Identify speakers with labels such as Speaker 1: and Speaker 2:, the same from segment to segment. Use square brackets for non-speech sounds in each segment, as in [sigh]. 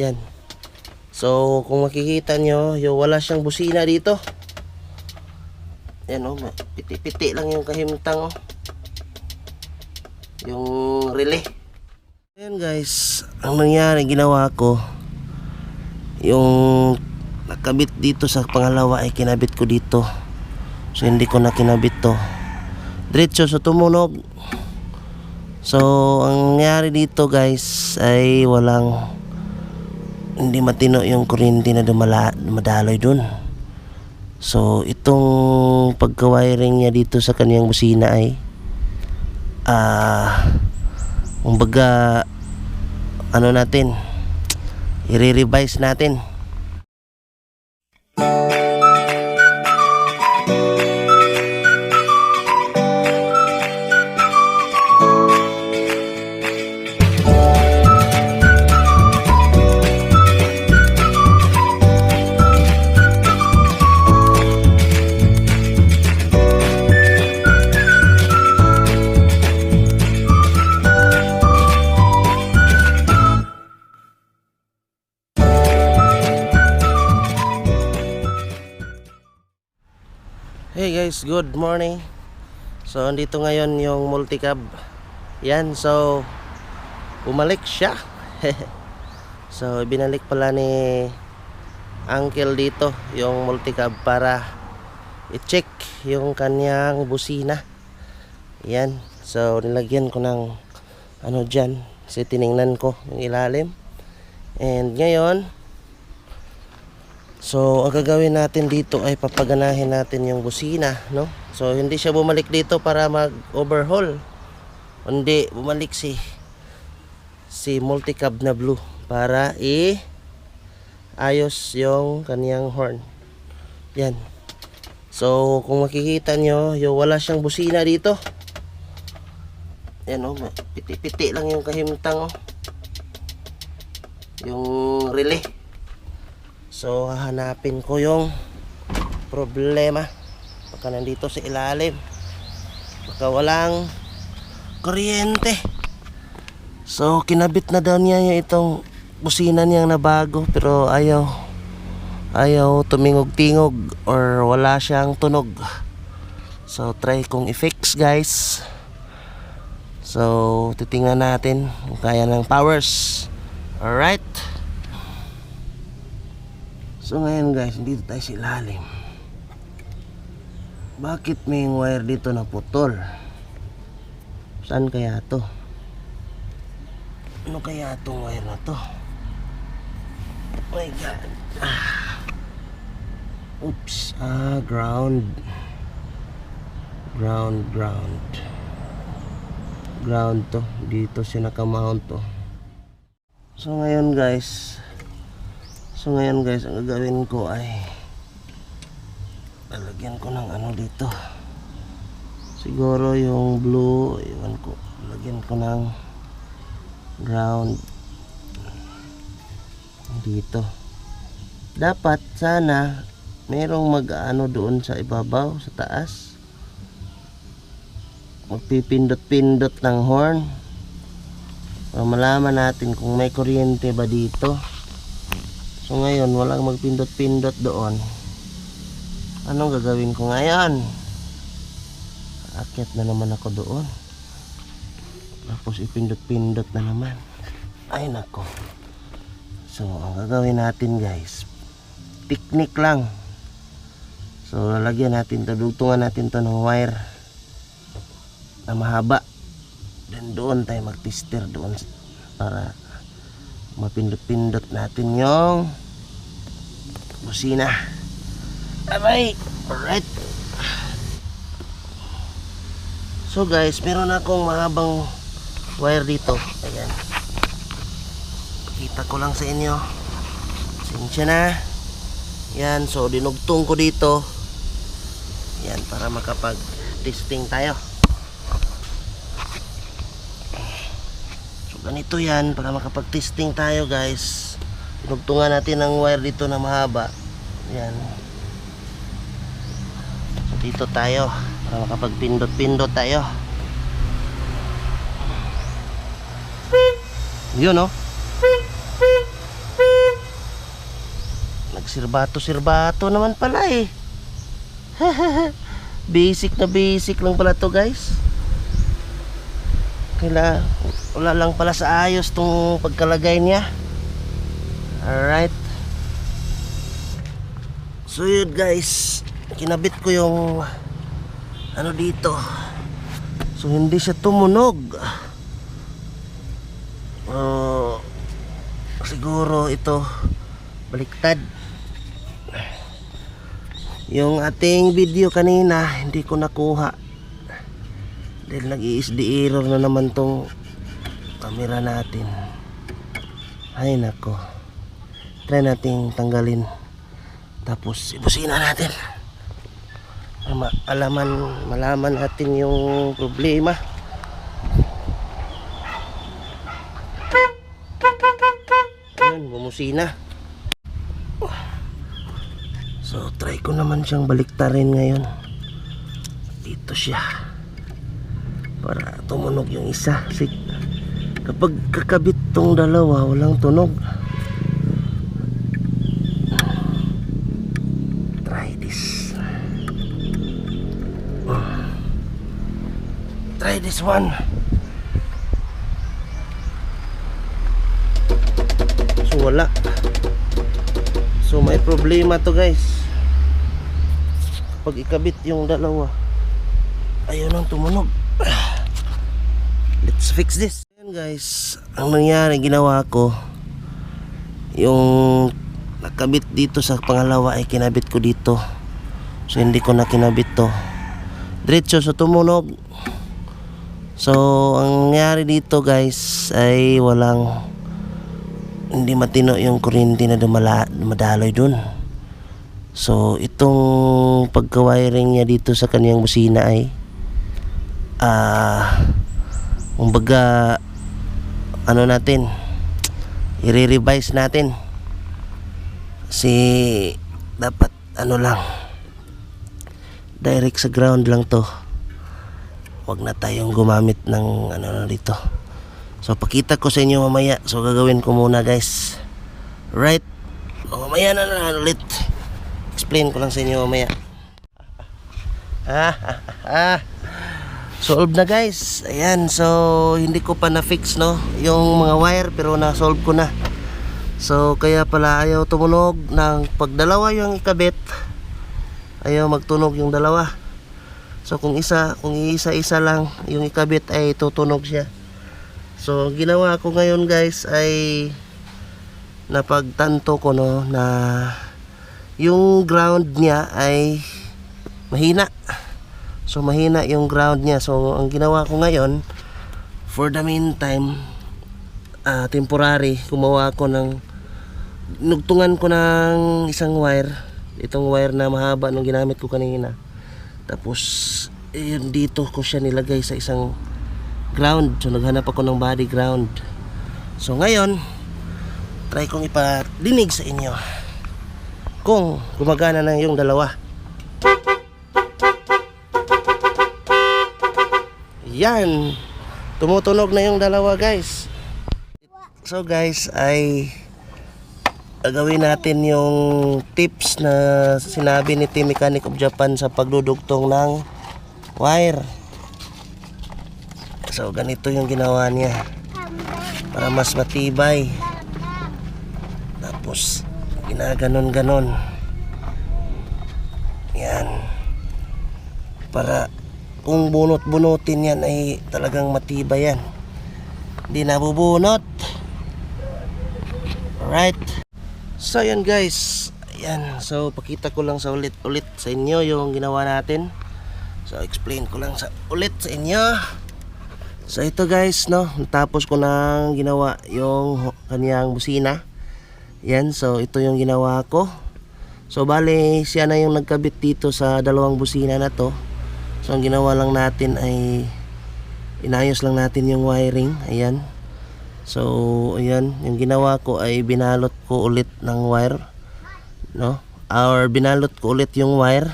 Speaker 1: Yan. So, kung makikita nyo, yung wala siyang busina dito. Yan oh, ma- piti-piti lang yung kahimtang oh. Yung relay. Ayan guys, ang nangyari ginawa ko, yung nakabit dito sa pangalawa ay kinabit ko dito. So hindi ko na kinabit to. Diretso sa tumunog. So ang nangyari dito guys ay walang hindi matino yung kuryente na dumala, dumadaloy dun. So itong pagka-wiring niya dito sa kaniyang busina ay ah kumbaga ano natin i-revise natin Hey guys, good morning. So, andito ngayon yung multicab. Yan, so, bumalik siya. [laughs] so, binalik pala ni Uncle dito yung multicab para i-check yung kanyang busina. Yan, so, nilagyan ko ng ano dyan. Kasi tiningnan ko yung ilalim. And ngayon, So, ang gagawin natin dito ay papaganahin natin yung busina, no? So, hindi siya bumalik dito para mag-overhaul. Hindi, bumalik si si multicab na blue para i ayos yung kaniyang horn. Yan. So, kung makikita nyo, yung wala siyang busina dito. Yan oh, piti-piti lang yung kahimtang oh. Yung relay. So, hahanapin ko yung problema. Baka nandito sa ilalim. Baka walang kuryente. So, kinabit na daw niya itong busina niyang na bago pero ayaw ayaw tumingog-tingog or wala siyang tunog. So, try kong i-fix guys. So, titingnan natin kung kaya ng powers. Alright. So ngayon guys, dito tayo sa ilalim. Bakit may wire dito na putol? Saan kaya to? Ano kaya itong wire na to? Oh my god. Ah. Oops. Ah, ground. Ground, ground. Ground to. Dito siya nakamount to. So ngayon guys, So ngayon guys, ang gagawin ko ay lalagyan ko ng ano dito. Siguro yung blue, iwan ko. Lagyan ko ng ground dito. Dapat sana merong mag-ano doon sa ibabaw, sa taas. Magpipindot-pindot ng horn. Para malaman natin kung may kuryente ba dito. So ngayon, walang magpindot-pindot doon. Anong gagawin ko ngayon? Akit na naman ako doon. Tapos ipindot-pindot na naman. Ay nako. So, ang gagawin natin guys, technique lang. So, lalagyan natin to, dugtungan natin to ng wire na mahaba. Then doon tayo mag-tester doon para mapindot-pindot natin yung busina. Abay! Alright. So guys, meron akong mahabang wire dito. Ayan. Kita ko lang sa inyo. Sinsya na. Yan, so dinugtong ko dito. Yan, para makapag-testing tayo. Ganito yan, para makapag-testing tayo guys. Dinugtungan natin ang wire dito na mahaba. Yan. So dito tayo, para makapagpindot-pindot tayo. Yun oh. Nagsirbato-sirbato naman pala eh. [laughs] basic na basic lang pala to guys. Kaila, wala lang pala sa ayos tong pagkalagay niya. Alright. So yun guys, kinabit ko yung ano dito. So hindi siya tumunog. Oh, siguro ito baliktad. Yung ating video kanina, hindi ko nakuha. Dahil nag-ESD error na naman tong camera natin. Ay nako. Try nating tanggalin. Tapos ibusina natin. Para ma- alaman, malaman natin yung problema. Ayun, bumusina. So, try ko naman siyang baliktarin ngayon. Dito siya. Para tumunog yung isa. Kasi kapag kakabit tong dalawa, walang tunog. Try this. Try this one. So, wala. So, may problema to guys. Pag ikabit yung dalawa, ayaw nang tumunog. Let's fix this. Ayan guys, ang nangyari, ginawa ko, yung nakabit dito sa pangalawa ay kinabit ko dito. So, hindi ko na kinabit to. Diretso sa tumunog. So, ang nangyari dito guys ay walang hindi matino yung kuryente na dumala, dumadaloy dun. So, itong pagka-wiring niya dito sa kaniyang busina ay ah kumbaga ano natin i-revise natin. Kasi dapat ano lang direct sa ground lang to. Wag na tayong gumamit ng ano na dito. So pakita ko sa inyo mamaya. So gagawin ko muna guys. Right? O, mamaya na lang ulit. Explain ko lang sa inyo mamaya. [laughs] Ah, ah, ah. Solve na guys. Ayan so hindi ko pa na fix no yung mga wire pero na solve ko na. So kaya pala ayaw tumunog ng pagdalawa yung ikabit. Ayaw magtunog yung dalawa. So kung isa kung isa-isa lang yung ikabit ay tutunog siya. So ginawa ko ngayon guys ay napagtanto ko no na yung ground niya ay mahina so mahina yung ground niya. So ang ginawa ko ngayon for the meantime ah, temporary gumawa ko ng nugtungan ko ng isang wire. Itong wire na mahaba nung ginamit ko kanina. Tapos yun dito ko siya nilagay sa isang ground. So naghanap ako ng body ground. So ngayon try kong ipadinig sa inyo kung gumagana na yung dalawa yan. Tumutunog na yung dalawa guys. So guys ay gagawin natin yung tips na sinabi ni Team Mechanic of Japan sa pagdudugtong ng wire. So ganito yung ginawa niya para mas matibay. Tapos ginaganon ganon yan. Para kung bunot-bunutin yan ay talagang matibay yan. Hindi nabubunot. Alright. So yan guys. Yan so pakita ko lang sa ulit ulit sa inyo yung ginawa natin. So explain ko lang sa ulit sa inyo. So ito guys no? Tapos ko nang ginawa yung kaniyang busina. Yan so ito yung ginawa ko. So bale siya na yung nagkabit dito sa dalawang busina na to So ang ginawa lang natin ay inayos lang natin yung wiring. Ayan. So ayan, yung ginawa ko ay binalot ko ulit ng wire, no? Or binalot ko ulit yung wire.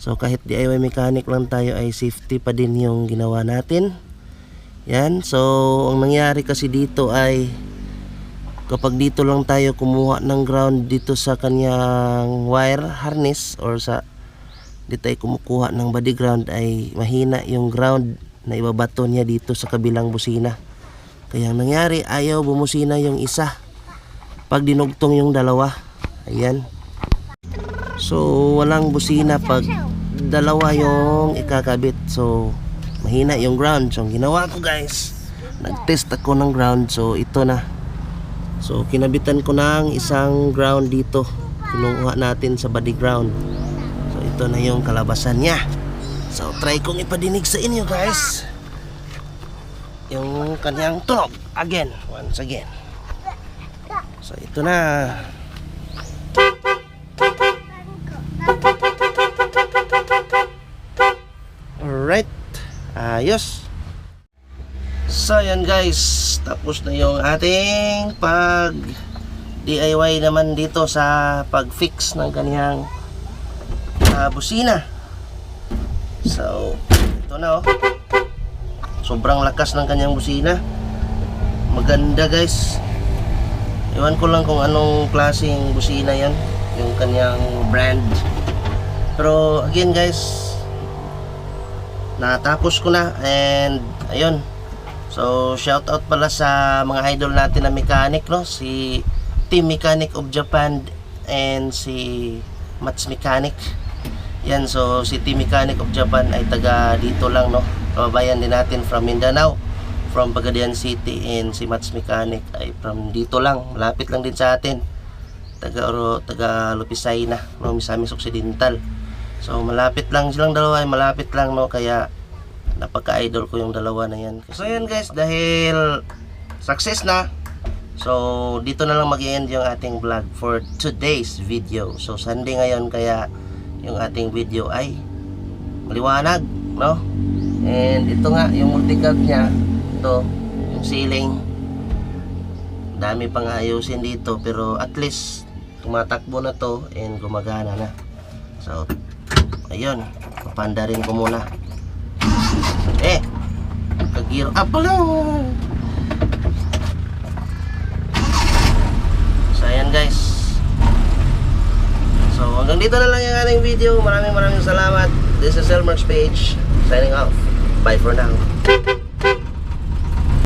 Speaker 1: So kahit DIY mechanic lang tayo ay safety pa din yung ginawa natin. Yan. So ang nangyari kasi dito ay kapag dito lang tayo kumuha ng ground dito sa kanyang wire harness or sa dito tayo kumukuha ng body ground ay mahina yung ground na ibabato niya dito sa kabilang busina. Kaya ang nangyari, ayaw bumusina yung isa. Pag dinugtong yung dalawa, ayan. So, walang busina pag dalawa yung ikakabit. So, mahina yung ground. So, ginawa ko guys, nag-test ako ng ground. So, ito na. So, kinabitan ko ng isang ground dito. Kinuha natin sa body ground. Ito na yung kalabasan niya. So, try kong ipadinig sa inyo guys. Yung kanyang tunog. Again, once again. So, ito na. Alright. Ayos. So, yan guys. Tapos na yung ating pag DIY naman dito sa pag-fix ng kaniyang ah, busina. So, ito na oh. Sobrang lakas ng kanyang busina. Maganda guys. Iwan ko lang kung anong klaseng busina yan. Yung kanyang brand. Pero again guys, natapos ko na and ayun. So shout out pala sa mga idol natin na mechanic no, si Team Mechanic of Japan and si Mats Mechanic. Yan, so si Team Mechanic of Japan ay taga dito lang, no? Kababayan din natin from Mindanao, from Pagadian City, and si Mats Mechanic ay from dito lang, malapit lang din sa atin. Taga, Oro, taga Lupisay na, no? Misamis Occidental. So malapit lang silang dalawa, ay malapit lang, no? Kaya napaka-idol ko yung dalawa na yan. So yan guys, dahil success na, So, dito na lang mag-end yung ating vlog for today's video. So, Sunday ngayon kaya yung ating video ay maliwanag, no? And ito nga, yung multicab niya, ito, yung ceiling. Dami pang ayusin dito, pero at least tumatakbo na to and gumagana na. So, ayun, papanda rin ko muna. Eh, kag-gear up lang. So ayan guys hanggang dito na lang yung ating video. Maraming maraming salamat. This is Elmer's page Signing off. Bye for now